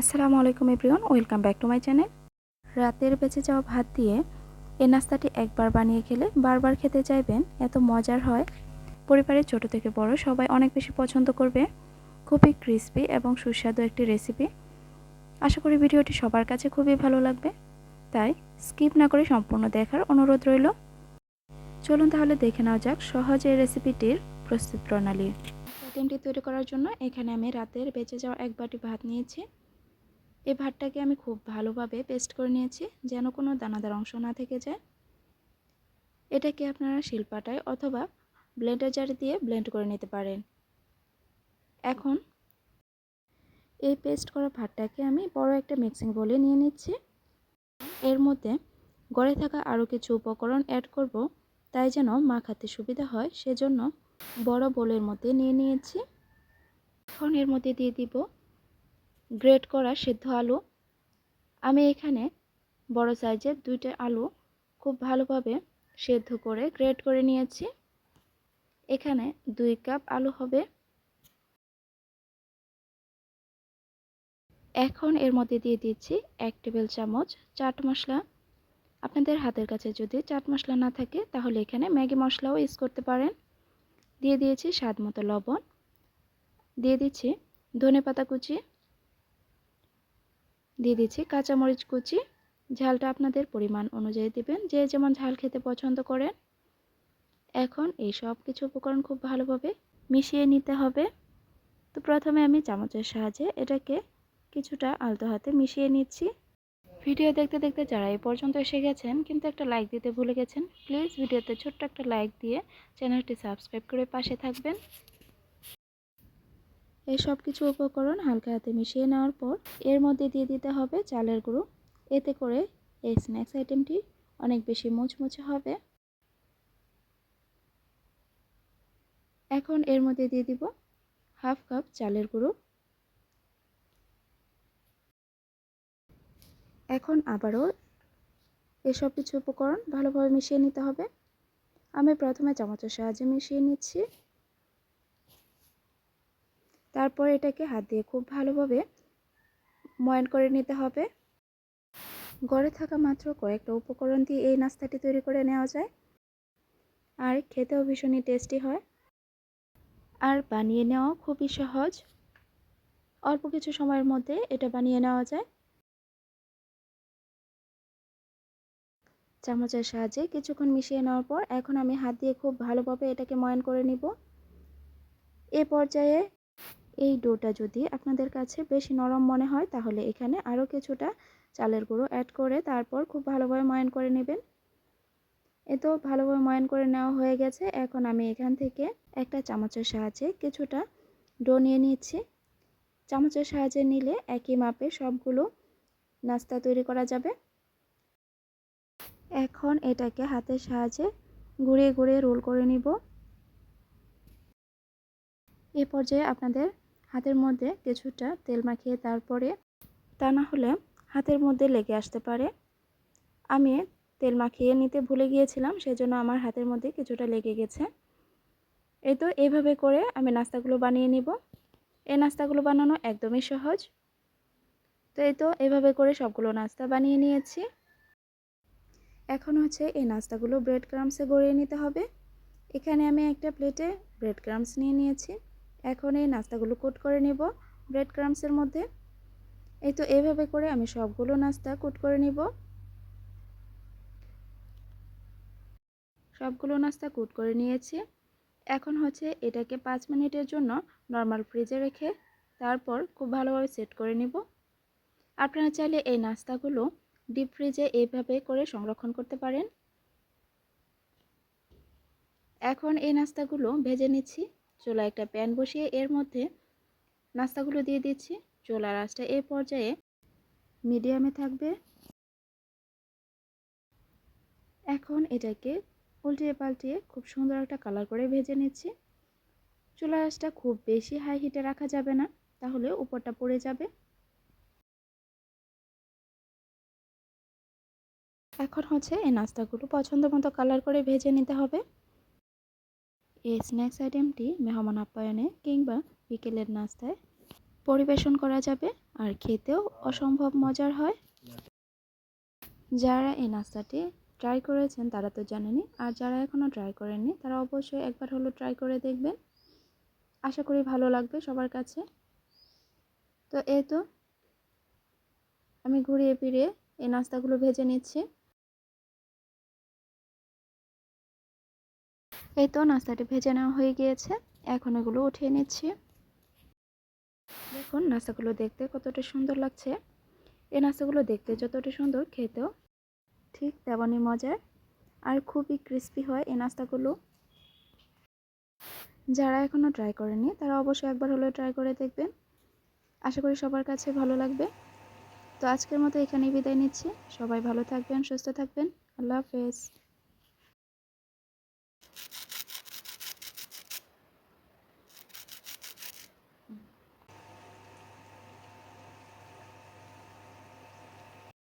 আসসালামু আলাইকুম everyone, welcome back to my channel. রাতের বেঁচে যাওয়া ভাত দিয়ে এই নাস্তাটি একবার বানিয়ে খেলে বারবার খেতে চাইবেন, এত মজার হয়। পরিবারের ছোট থেকে বড় সবাই অনেক বেশি পছন্দ করবে। খুবই ক্রিসপি এবং সুস্বাদু একটি রেসিপি আশা করি ভিডিওটি সবার কাছে খুবই ভালো লাগবে। তাই স্কিপ না করে সম্পূর্ণ দেখার অনুরোধ রইল। চলুন তাহলে দেখে নেওয়া যাক সহজ এই রেসিপিটির প্রস্তুত প্রণালী। আইটেমটি তৈরি করার জন্য এখানে আমি রাতের বেঁচে যাওয়া এক বাটি ভাত নিয়েছি। এই ভাতটাকে আমি খুব ভালোভাবে পেস্ট করে নিয়েছি, যেন কোনো দানাদার অংশ না থেকে যায়। এটাকে আপনারা শিলপাটায় অথবা ব্লেন্ডার জার দিয়ে ব্লেন্ড করে নিতে পারেন। এখন এই পেস্ট করা ভাতটাকে আমি বড় একটা মিক্সিং বলে নিয়ে নিচ্ছি। এর মধ্যে গড়ে থাকা আরও কিছু উপকরণ অ্যাড করব, তাই যেন মাখাতে সুবিধা হয়, সেজন্য বড় বোলের মধ্যে নিয়ে নিয়েছি। এখন এর মধ্যে দিয়ে দিব গ্রেট করা সেদ্ধ আলু। আমি এখানে বড় সাইজের দুইটা আলু খুব ভালোভাবে সেদ্ধ করে গ্রেট করে নিয়েছি। এখানে দুই কাপ আলু হবে। এখন এর মধ্যে দিয়ে দিচ্ছি এক টেবিল চামচ চাট মশলা। আপনাদের হাতের কাছে যদি চাট মশলা না থাকে, তাহলে এখানে ম্যাগি মশলাও ইউজ করতে পারেন। দিয়ে দিয়েছি স্বাদ মতো লবণ। দিয়ে দিচ্ছি ধনে পাতা কুচি। দিয়ে দিচ্ছি কাঁচামরিচ কুচি। ঝালটা আপনাদের পরিমাণ অনুযায়ী দিবেন। যে যেমন ঝাল খেতে পছন্দ করেন। এখন এই সব কিছু উপকরণ খুব ভালোভাবে মিশিয়ে নিতে হবে। তো প্রথমে আমি চামচের সাহায্যে এটাকে কিছুটা আলতো হাতে মিশিয়ে নিচ্ছি। ভিডিও দেখতে দেখতে যারা এই পর্যন্ত এসে গেছেন, কিন্তু একটা লাইক দিতে ভুলে গেছেন প্লিজ ভিডিওতে ছোট্ট একটা লাইক দিয়ে চ্যানেলটি সাবস্ক্রাইব করে পাশে থাকবেন। এই সব কিছু উপকরণ হালকা হাতে মিশিয়ে নেওয়ার পর এর মধ্যে দিয়ে দিতে হবে চালের গুঁড়ো। এতে করে এই স্ন্যাক্স আইটেমটি অনেক বেশি মুচমুচে হবে। এখন এর মধ্যে দিয়ে দিব হাফ কাপ চালের গুঁড়ো। এখন আবারও এসব কিছু উপকরণ ভালোভাবে মিশিয়ে নিতে হবে। আমি প্রথমে চামচের সাহায্যে মিশিয়ে নিচ্ছি। তারপর এটাকে হাত দিয়ে খুব ভালোভাবে ময়ন করে নিতে হবে। গড়ে থাকা মাত্র কয়েকটা উপকরণ দিয়ে এই নাস্তাটি তৈরি করে নেওয়া যায়। আর খেতেও ভীষণই টেস্টি হয়। আর বানিয়ে নেওয়া খুবই সহজ। অল্প কিছু সময়ের মধ্যে এটা বানিয়ে নেওয়া যায়। চামচের সাহায্যে কিছুক্ষণ মিশিয়ে নেওয়ার পর এখন আমি হাত দিয়ে খুব ভালোভাবে এটাকে ময়ন করে নিব। এ পর্যায়ে এই ডোটা যদি আপনাদের কাছে বেশি নরম মনে হয়, তাহলে এখানে আরও কিছুটা চালের গুঁড়ো অ্যাড করে তারপর খুব ভালোভাবে ময়ন করে নেবেন। এ তো ভালোভাবে ময়ন করে নেওয়া হয়ে গেছে। এখন আমি এখান থেকে একটা চামচের সাহায্যে কিছুটা ডো নিয়ে নিচ্ছি। চামচের সাহায্যে নিলে একই মাপে সবগুলো নাস্তা তৈরি করা যাবে। এখন এটাকে হাতের সাহায্যে ঘুরিয়ে ঘুরিয়ে রোল করে নিব। এ পর্যায়ে আপনাদের হাতের মধ্যে কিছুটা তেল মাখিয়ে তারপরে তা না হলে হাতের মধ্যে লেগে আসতে পারে। আমি তেল মাখিয়ে নিতে ভুলে গিয়েছিলাম, সেজন্য আমার হাতের মধ্যে কিছুটা লেগে গেছে। এই তো এইভাবে করে আমি নাস্তাগুলো বানিয়ে নিব। এই নাস্তাগুলো বানানো একদমই সহজ। তো এই তো এভাবে করে সবগুলো নাস্তা বানিয়ে নিয়েছি। এখন হচ্ছে এই নাস্তাগুলো ব্রেড ক্রামসে গড়িয়ে নিতে হবে। এখানে আমি একটা প্লেটে ব্রেড ক্রামস নিয়ে নিয়েছি। এখন এই নাস্তাগুলো কোট করে নেব ব্রেড ক্রামসের মধ্যে। এই তো এইভাবে করে আমি সবগুলো নাস্তা কোট করে নিব। সবগুলো নাস্তা কুট করে নিয়েছি। এখন হচ্ছে এটাকে পাঁচ মিনিটের জন্য নর্মাল ফ্রিজে রেখে তারপর খুব ভালোভাবে সেট করে নিব। আপনারা চাইলে এই নাস্তাগুলো ডিপ ফ্রিজে এইভাবে করে সংরক্ষণ করতে পারেন। এখন এই নাস্তাগুলো ভেজে নিচ্ছি। চুলা একটা প্যান বসিয়ে এর মধ্যে নাস্তাগুলো দিয়ে দিচ্ছি। চোলা রাসটা এই পর্যায়ে মিডিয়ামে থাকবে। এখন এটাকে উল্টিয়ে পাল্টিয়ে খুব সুন্দর একটা কালার করে ভেজে নিচ্ছি। চুলা রাসটা খুব বেশি হাই হিটে রাখা যাবে না, তাহলে উপরটা পড়ে যাবে। এখন হচ্ছে এই নাস্তাগুলো পছন্দ মতো কালার করে ভেজে নিতে হবে। এই স্ন্যাক্স আইটেমটি মেহমান আপ্যায়নে কিংবা বিকেলের নাস্তায় পরিবেশন করা যাবে আর খেতেও অসম্ভব মজার হয়। যারা এই নাস্তাটি ট্রাই করেছেন তারা তো জানেনই, আর যারা এখনও ট্রাই করেননি তারা অবশ্যই একবার হলো ট্রাই করে দেখবেন। আশা করি ভালো লাগবে সবার কাছে। তো এই তো, আমি ঘুরিয়ে ফিরিয়ে এই নাস্তাগুলো ভেজে নিচ্ছি। এই তো নাস্তাটি ভেজে নেওয়া হয়ে গিয়েছে। এখন এগুলো উঠিয়ে নিচ্ছি। দেখুন, নাস্তাগুলো দেখতে কতটা সুন্দর লাগছে। এই নাস্তাগুলো দেখতে যতটা সুন্দর, খেতেও ঠিক তেমনই মজার আর খুবই ক্রিস্পি হয় এই নাস্তাগুলো। যারা এখনও ট্রাই করেনি তারা অবশ্যই একবার হলেও ট্রাই করে দেখবেন। আশা করি সবার কাছে ভালো লাগবে। তো আজকের মতো এখানেই বিদায় নিচ্ছি। সবাই ভালো থাকবেন, সুস্থ থাকবেন। আল্লাহ হাফেজ।